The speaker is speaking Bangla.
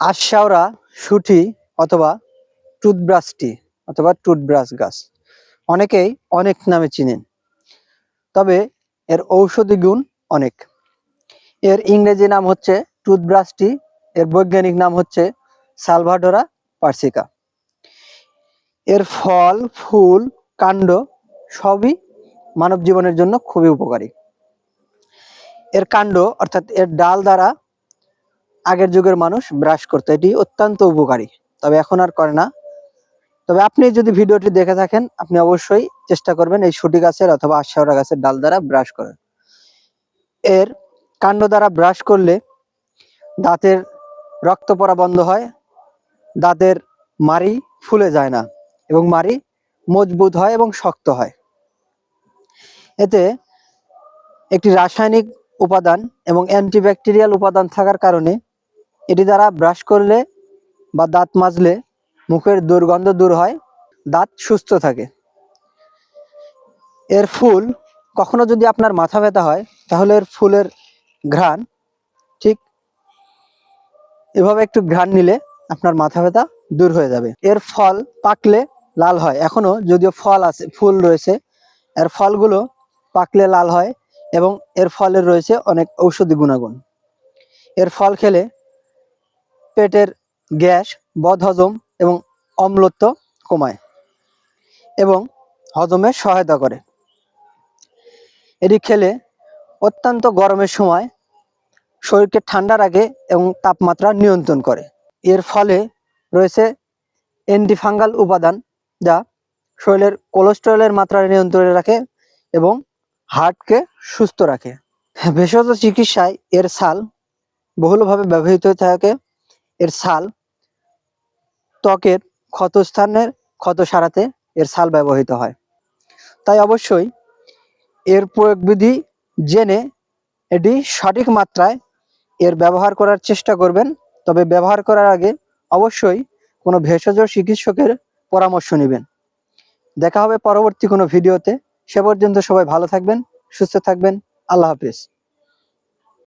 আশাওরা সুটি অথবা টুথব্রাশটি অথবা টুথব্রাশ গাছ। অনেকেই অনেক নামে চিনেন। তবে এর ঔষধি গুণ অনেক। এর ইংরেজি নাম হচ্ছে টুথব্রাশটি, এর বৈজ্ঞানিক নাম হচ্ছে সালভাডোরা পার্সিকা। এর ফল, ফুল, কাণ্ড সবই মানব জীবনের জন্য খুবই উপকারী। এর কাণ্ড অর্থাৎ এর ডাল দ্বারা আগের যুগের মানুষ ব্রাশ করতো। এটি অত্যন্ত উপকারী, তবে এখন আর করে না। তবে আপনি যদি ভিডিওটি দেখে থাকেন, আপনি অবশ্যই চেষ্টা করবেন এই সুটি গাছের অথবা আশাওড়া গাছের ডাল দ্বারা ব্রাশ করার। এর কাণ্ড দ্বারা ব্রাশ করলে দাঁতের রক্ত পড়া বন্ধ হয়, দাঁতের মারি ফুলে যায় না এবং মারি মজবুত হয় এবং শক্ত হয়। এতে একটি রাসায়নিক উপাদান এবং অ্যান্টিব্যাকটেরিয়াল উপাদান থাকার কারণে এটি দ্বারা ব্রাশ করলে বা দাঁত মাজলে মুখের দুর্গন্ধ দূর হয়, দাঁত সুস্থ থাকে। এর ফুল কখনো যদি আপনার মাথা ব্যথা হয়, তাহলে এর ফুলের ঘ্রাণ, ঠিক এভাবে একটু ঘ্রাণ নিলে আপনার মাথা ব্যথা দূর হয়ে যাবে। এর ফল পাকলে লাল হয়। এখনও যদিও ফল আছে, ফুল রয়েছে, এর ফলগুলো পাকলে লাল হয় এবং এর ফলের রয়েছে অনেক ঔষধি গুণাগুণ। এর ফল খেলে পেটের গ্যাস, বদহজম এবং অম্লত্ব কমায় এবং হজমে সহায়তা করে। এটি খেলে অত্যন্ত গরমের সময় শরীরকে ঠান্ডা রাখে এবং তাপমাত্রা নিয়ন্ত্রণ করে। এর ফলে রয়েছে অ্যান্টিফাঙ্গাল উপাদান যা শরীরের কোলেস্টেরলের মাত্রা নিয়ন্ত্রণে রাখে এবং হার্টকে সুস্থ রাখে। ভেষজ চিকিৎসায় এর ছাল বহুলভাবে ব্যবহৃত হয়ে থাকে এর ছাল ত্বকের ক্ষতস্থানের ক্ষত সারাতে এর ছাল ব্যবহৃত হয়। তাই অবশ্যই এর প্রয়োগবিধি জেনে এটি সঠিক মাত্রায় এর ব্যবহার করার চেষ্টা করবেন। তবে ব্যবহার করার আগে অবশ্যই কোনো ভেষজ চিকিৎসকের পরামর্শ নেবেন। দেখা হবে পরবর্তী কোনো ভিডিওতে। সে পর্যন্ত সবাই ভালো থাকবেন, সুস্থ থাকবেন। আল্লাহ হাফিজ।